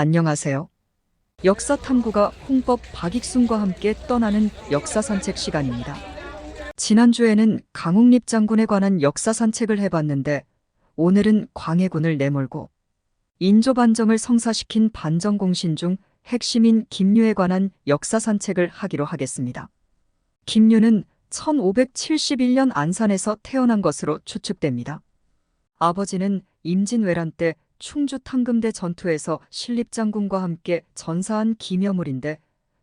안녕하세요. 역사 탐구가 홍법 박익순과 함께 떠나는 역사 산책 시간입니다. 지난주에는 강홍립 장군에 관한 역사 산책을 해봤는데 오늘은 광해군을 내몰고 인조 반정을 성사시킨 반정 공신 중 핵심인 김유에 관한 역사 산책을 하기로 하겠습니다. 김유는 1571년 안산에서 태어난 것으로 추측됩니다. 아버지는 임진왜란 때 충주 탕금대 전투에서 신립장군과 함께 전사한 기묘물인데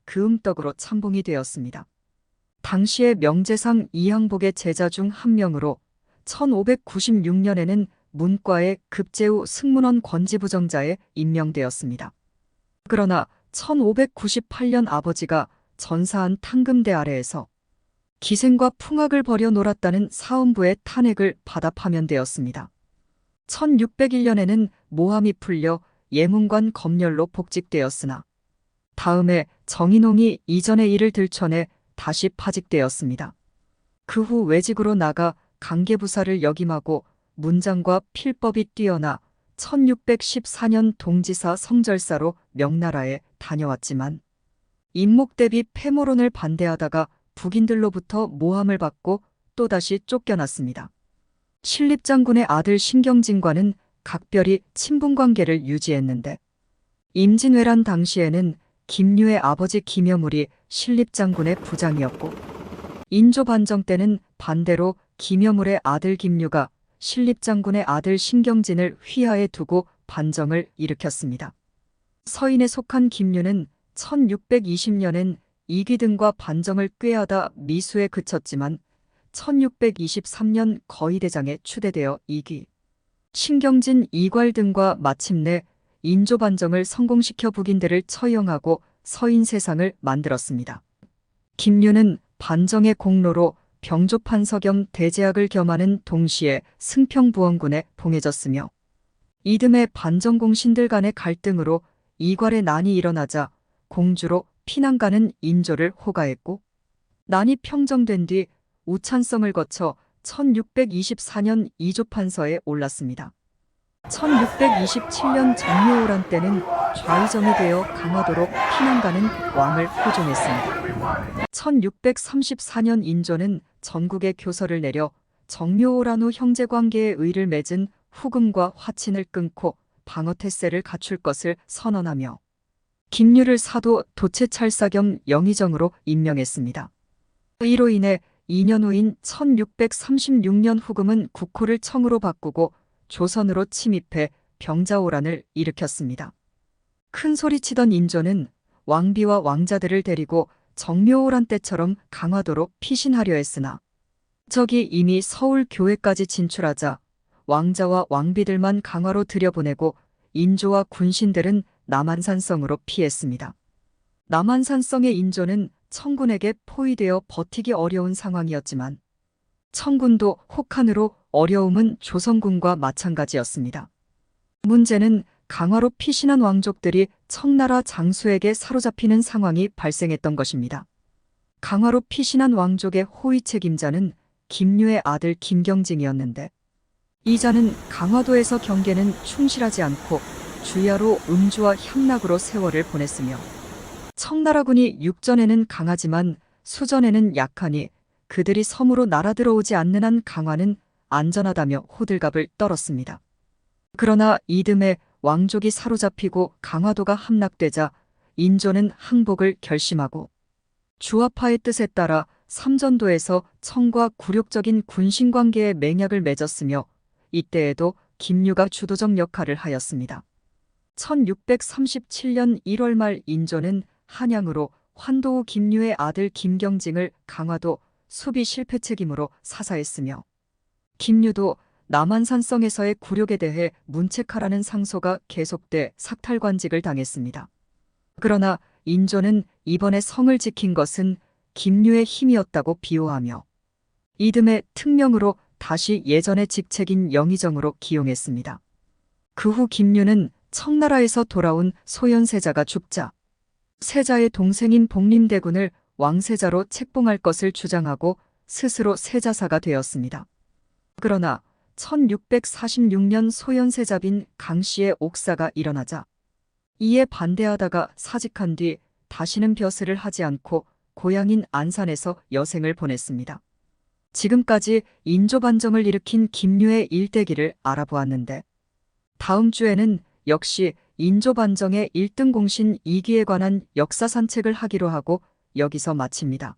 그 음덕으로 참봉이 되었습니다. 당시의 명재상 이항복의 제자 중 한 명으로 1596년에는 문과의 급제후 승문원 권지부정자에 임명되었습니다. 그러나 1598년 아버지가 전사한 탕금대 아래에서 기생과 풍악을 벌여 놀았다는 사헌부의 탄핵을 받아 파면되었습니다. 1601년에는 모함이 풀려 예문관 검열로 복직되었으나 다음에 정인홍이 이전의 일을 들춰내 다시 파직되었습니다. 그 후 외직으로 나가 강계부사를 역임하고 문장과 필법이 뛰어나 1614년 동지사 성절사로 명나라에 다녀왔지만 임목 대비 패모론을 반대하다가 북인들로부터 모함을 받고 또다시 쫓겨났습니다. 신립장군의 아들 신경진과는 각별히 친분 관계를 유지했는데 임진왜란 당시에는 김유의 아버지 김여물이 신립장군의 부장이었고 인조 반정 때는 반대로 김여물의 아들 김유가 신립장군의 아들 신경진을 휘하에 두고 반정을 일으켰습니다. 서인에 속한 김유는 1620년엔 이기 등과 반정을 꾀하다 미수에 그쳤지만 1623년 거의대장에 추대되어 이기, 신경진 이괄 등과 마침내 인조 반정을 성공시켜 북인들을 처형하고 서인 세상을 만들었습니다. 김유는 반정의 공로로 병조판 서 겸 대제학을 겸하는 동시에 승평부원군에 봉해졌으며 이듬해 반정공신들 간의 갈등으로 이괄의 난이 일어나자 공주로 피난 가는 인조를 호가했고 난이 평정된 뒤 우찬성을 거쳐 1624년 이조판서에 올랐습니다. 1627년 정묘호란 때는 좌의정이 되어 강화도로 피난가는 왕을 호종했습니다. 1634년 인조는 전국에 교서를 내려 정묘호란 후 형제관계에 의를 맺은 후금과 화친을 끊고 방어태세를 갖출 것을 선언하며 김유를 사도 도체찰사 겸 영의정으로 임명했습니다. 이로 인해 2년 후인 1636년 후금은 국호를 청으로 바꾸고 조선으로 침입해 병자오란을 일으켰습니다. 큰 소리치던 인조는 왕비와 왕자들을 데리고 정묘오란 때처럼 강화도로 피신하려 했으나 적이 이미 서울 교회까지 진출하자 왕자와 왕비들만 강화로 들여보내고 인조와 군신들은 남한산성으로 피했습니다. 남한산성의 인조는 청군에게 포위되어 버티기 어려운 상황이었지만 청군도 혹한으로 어려움은 조선군과 마찬가지였습니다. 문제는 강화로 피신한 왕족들이 청나라 장수에게 사로잡히는 상황이 발생했던 것입니다. 강화로 피신한 왕족의 호위 책임자는 김유의 아들 김경징이었는데 이자는 강화도에서 경계는 충실하지 않고 주야로 음주와 향락으로 세월을 보냈으며 청나라군이 육전에는 강하지만 수전에는 약하니 그들이 섬으로 날아들어오지 않는 한 강화는 안전하다며 호들갑을 떨었습니다. 그러나 이듬해 왕족이 사로잡히고 강화도가 함락되자 인조는 항복을 결심하고 주화파의 뜻에 따라 삼전도에서 청과 굴욕적인 군신 관계의 맹약을 맺었으며 이때에도 김유가 주도적 역할을 하였습니다. 1637년 1월 말 인조는 한양으로 환도우 김유의 아들 김경징을 강화도 수비 실패 책임으로 사사했으며 김유도 남한산성에서의 굴욕에 대해 문책하라는 상소가 계속돼 삭탈관직을 당했습니다. 그러나 인조는 이번에 성을 지킨 것은 김유의 힘이었다고 비호하며 이듬해 특명으로 다시 예전의 직책인 영의정으로 기용했습니다. 그 후 김유는 청나라에서 돌아온 소현세자가 죽자 세자의 동생인 복림대군을 왕세자로 책봉할 것을 주장하고 스스로 세자사가 되었습니다. 그러나 1646년 소현세자빈 강씨의 옥사가 일어나자 이에 반대하다가 사직한 뒤 다시는 벼슬을 하지 않고 고향인 안산에서 여생을 보냈습니다. 지금까지 인조반정을 일으킨 김유의 일대기를 알아보았는데 다음 주에는 역시 인조반정의 1등 공신 2기에 관한 역사 산책을 하기로 하고 여기서 마칩니다.